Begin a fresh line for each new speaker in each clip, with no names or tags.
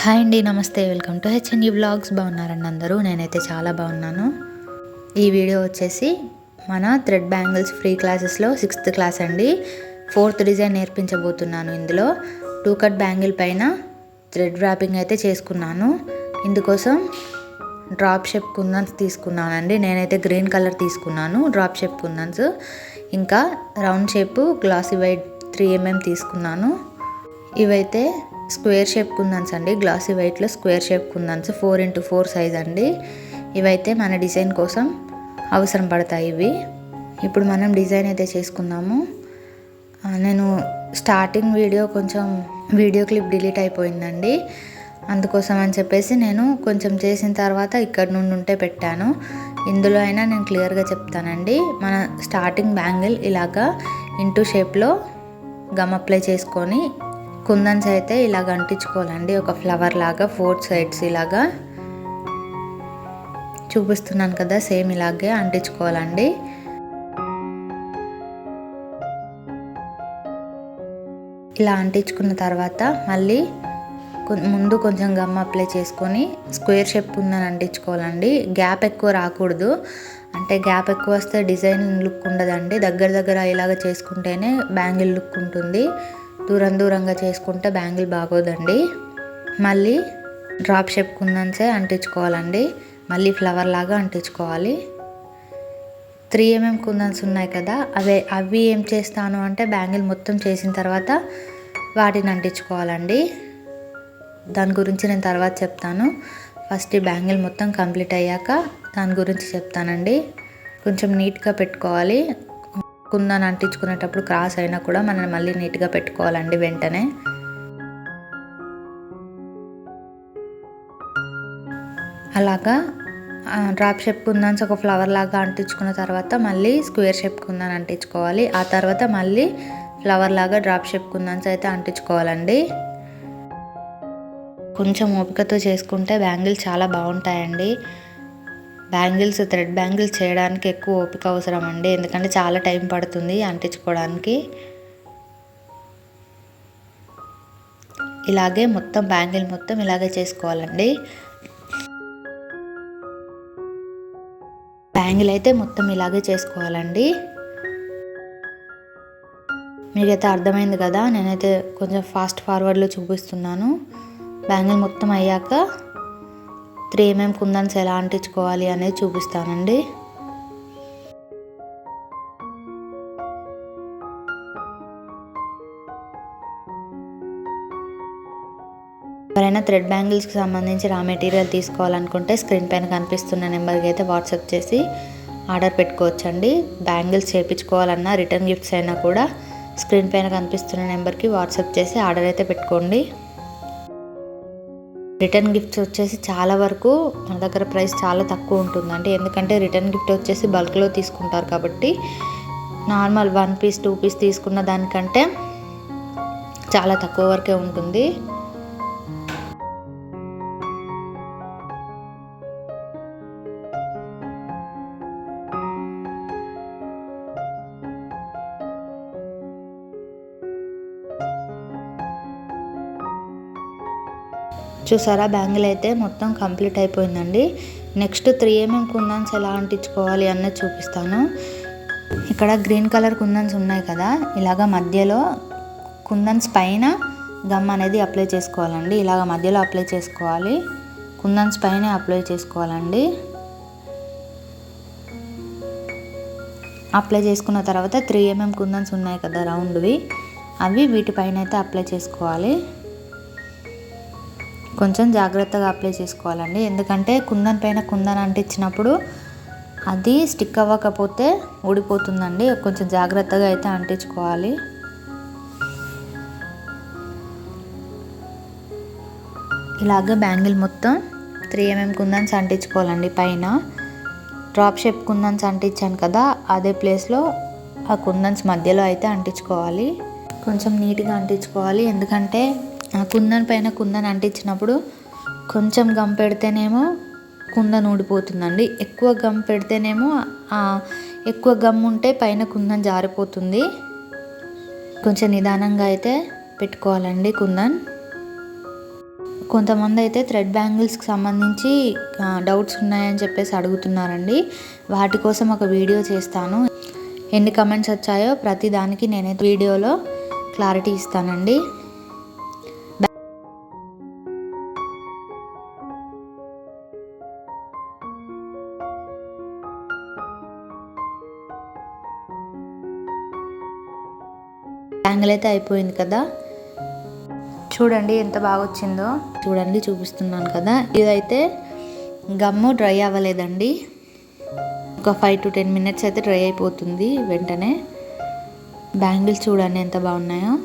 Hi అండి నమస్తే. Welcome to HNE blogs. బాగున్నారండి అందరూ? నేనైతే చాలా బాగున్నాను. ఈ వీడియో వచ్చేసి మన థ్రెడ్ బ్యాంగిల్స్ ఫ్రీ క్లాసెస్లో సిక్స్త్ క్లాస్ అండి. ఫోర్త్ డిజైన్ నేర్పించబోతున్నాను ఇందులో. టూ కట్ బ్యాంగిల్ పైన థ్రెడ్ ర్యాపింగ్ అయితే చేసుకున్నాను. ఇందుకోసం డ్రాప్ షేప్ కుందన్స్ తీసుకున్నానండి. నేనైతే గ్రీన్ కలర్ తీసుకున్నాను డ్రాప్ షేప్ కుందన్స్. ఇంకా round shape glassy white three MM తీసుకున్నాను. ఇవైతే స్క్వేర్ షేప్ కుందన్స్ అండి. గ్లాసీ వైట్లో square shape kundans. Four into four size అండి. ఇవైతే మన డిజైన్ కోసం అవసరం పడతాయి ఇవి. ఇప్పుడు మనం డిజైన్ అయితే చేసుకుందాము. నేను స్టార్టింగ్ వీడియో కొంచెం వీడియో క్లిప్ డిలీట్ అయిపోయిందండి. అందుకోసం అని చెప్పేసి నేను కొంచెం చేసిన తర్వాత ఇక్కడ నుండి ఉంటే పెట్టాను. ఇందులో అయినా నేను క్లియర్గా చెప్తానండి. మన స్టార్టింగ్ బ్యాంగిల్ ఇలాగా ఇంటూ షేప్లో గమ్ అప్లై చేసుకొని కుందన్స్ అయితే ఇలాగ అంటించుకోవాలండి. ఒక ఫ్లవర్ లాగా ఫోర్ సైడ్స్ ఇలాగా చూపిస్తున్నాను కదా సేమ్ ఇలాగే అంటించుకోవాలండి. ఇలా అంటించుకున్న తర్వాత మళ్ళీ ముందు కొంచెం గమ్ అప్లై చేసుకొని స్క్వేర్ షేప్ కుందని అంటించుకోవాలండి. గ్యాప్ ఎక్కువ రాకూడదు. అంటే గ్యాప్ ఎక్కువ వస్తే డిజైన్ లుక్ ఉండదండి. దగ్గర దగ్గర ఇలాగ చేసుకుంటేనే బ్యాంగిల్ లుక్ ఉంటుంది. దూరం దూరంగా చేసుకుంటే బ్యాంగిల్ బాగోదండి. మళ్ళీ డ్రాప్ షేప్ కుందన్సే అంటించుకోవాలండి. మళ్ళీ ఫ్లవర్ లాగా అంటించుకోవాలి. త్రీ ఎంఎం కుందన్స్ ఉన్నాయి కదా అవే అవి ఏం చేస్తాను అంటే బ్యాంగిల్ మొత్తం చేసిన తర్వాత వాటిని అంటించుకోవాలండి. దాని గురించి నేను తర్వాత చెప్తాను. ఫస్ట్ ఈ బ్యాంగిల్ మొత్తం కంప్లీట్ అయ్యాక దాని గురించి చెప్తానండి. కొంచెం నీట్గా పెట్టుకోవాలి. కుందని అంటించుకునేటప్పుడు క్రాస్ అయినా కూడా మనం మళ్ళీ నీట్గా పెట్టుకోవాలండి వెంటనే. అలాగా డ్రాప్ షేప్ కుందన్స్ ఒక ఫ్లవర్ లాగా అంటించుకున్న తర్వాత మళ్ళీ స్క్వేర్ షేప్ కుందని అంటించుకోవాలి. ఆ తర్వాత మళ్ళీ ఫ్లవర్ లాగా డ్రాప్ షేప్ కుందన్స్ అయితే అంటించుకోవాలండి. కొంచెం ఓపికతో చేసుకుంటే బ్యాంగిల్స్ చాలా బాగుంటాయండి. బ్యాంగిల్స్ థ్రెడ్ బ్యాంగిల్స్ చేయడానికి ఎక్కువ ఓపిక అవసరం అండి. ఎందుకంటే చాలా టైం పడుతుంది అంటించుకోవడానికి. ఇలాగే మొత్తం బ్యాంగిల్ మొత్తం ఇలాగే చేసుకోవాలండి. బ్యాంగిల్ అయితే మొత్తం ఇలాగే చేసుకోవాలండి. మీకైతే అర్థమైంది కదా నేనైతే కొంచెం ఫాస్ట్ ఫార్వర్డ్లో చూపిస్తున్నాను. బ్యాంగిల్ మొత్తం అయ్యాక త్రీ ఎంఎం కుందన్స్ ఎలా అంటించుకోవాలి అనేది చూపిస్తానండి. ఎవరైనా థ్రెడ్ బ్యాంగిల్స్కి సంబంధించి రా మెటీరియల్ తీసుకోవాలనుకుంటే స్క్రీన్ పైన కనిపిస్తున్న నెంబర్కి అయితే వాట్సాప్ చేసి ఆర్డర్ పెట్టుకోవచ్చండి. బ్యాంగిల్స్ చేయించుకోవాలన్నా రిటర్న్ గిఫ్ట్స్ అయినా కూడా స్క్రీన్ పైన కనిపిస్తున్న నెంబర్కి వాట్సాప్ చేసి ఆర్డర్ అయితే పెట్టుకోండి. రిటర్న్ గిఫ్ట్స్ వచ్చేసి చాలా వరకు మన దగ్గర ప్రైస్ చాలా తక్కువ ఉంటుందండి ఎందుకంటే రిటర్న్ గిఫ్ట్ వచ్చేసి బల్క్లో తీసుకుంటారు కాబట్టి normal one piece two piece తీసుకున్న దానికంటే చాలా తక్కువ వరకే ఉంటుంది. చూసారా? బ్యాంగిల్ అయితే మొత్తం కంప్లీట్ అయిపోయిందండి. నెక్స్ట్ త్రీ ఏమేం కుందన్స్ ఎలా అంటించుకోవాలి అన్నది చూపిస్తాను. ఇక్కడ గ్రీన్ కలర్ కుందన్స్ ఉన్నాయి కదా. ఇలాగ మధ్యలో కుందన్స్ పైన గమ్ అనేది అప్లై చేసుకోవాలండి. ఇలాగ మధ్యలో అప్లై చేసుకోవాలి. కుందన్స్ పైన అప్లై చేసుకోవాలండి. అప్లై చేసుకున్న తర్వాత త్రీ ఎంఎం కుందన్స్ ఉన్నాయి కదా రౌండ్వి. అవి వీటిపైన అయితే అప్లై చేసుకోవాలి. కొంచెం జాగ్రత్తగా అప్లై చేసుకోవాలండి. ఎందుకంటే కుందన్ పైన కుందన్ అంటించినప్పుడు అది స్టిక్ అవ్వకపోతే ఊడిపోతుందండి. కొంచెం జాగ్రత్తగా అయితే అంటించుకోవాలి. ఇలాగ బ్యాంగిల్ మొత్తం త్రీ ఎంఎం కుందన్స్ అంటించుకోవాలండి పైన. డ్రాప్ షేప్ కుందన్స్ అంటించాను కదా అదే ప్లేస్లో ఆ కుందన్స్ మధ్యలో అయితే అంటించుకోవాలి. కొంచెం నీట్గా అంటించుకోవాలి. ఎందుకంటే కుందన్ పైన కుందన్ అంటించినప్పుడు కొంచెం గమ్ పెడితేనేమో కుందన్ ఊడిపోతుందండి. ఎక్కువ గమ్ పెడితేనేమో ఆ ఎక్కువ గమ్ ఉంటే పైన కుందన్ జారిపోతుంది. కొంచెం నిదానంగా అయితే పెట్టుకోవాలండి కుందన్. కొంతమంది అయితే థ్రెడ్ బ్యాంగిల్స్కి సంబంధించి డౌట్స్ ఉన్నాయని చెప్పేసి అడుగుతున్నారండి. వాటి కోసం ఒక వీడియో చేస్తాను. ఎన్ని కమెంట్స్ వచ్చాయో ప్రతి దానికి నేనైతే వీడియోలో క్లారిటీ ఇస్తానండి. బ్యాంగిల్ అయితే అయిపోయింది కదా? చూడండి ఎంత బాగా వచ్చిందో చూడండి చూపిస్తున్నాను కదా. ఇదైతే గమ్ము డ్రై అవ్వలేదండి. ఒక ఫైవ్ టు టెన్ మినిట్స్ అయితే డ్రై అయిపోతుంది వెంటనే. బ్యాంగిల్స్ చూడండి ఎంత బాగున్నాయో.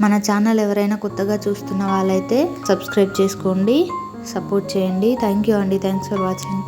మన ఛానల్ ఎవరైనా కొత్తగా చూస్తున్న వాళ్ళైతే సబ్స్క్రైబ్ చేసుకోండి సపోర్ట్ చేయండి. థ్యాంక్ యూ అండి. Thanks for watching.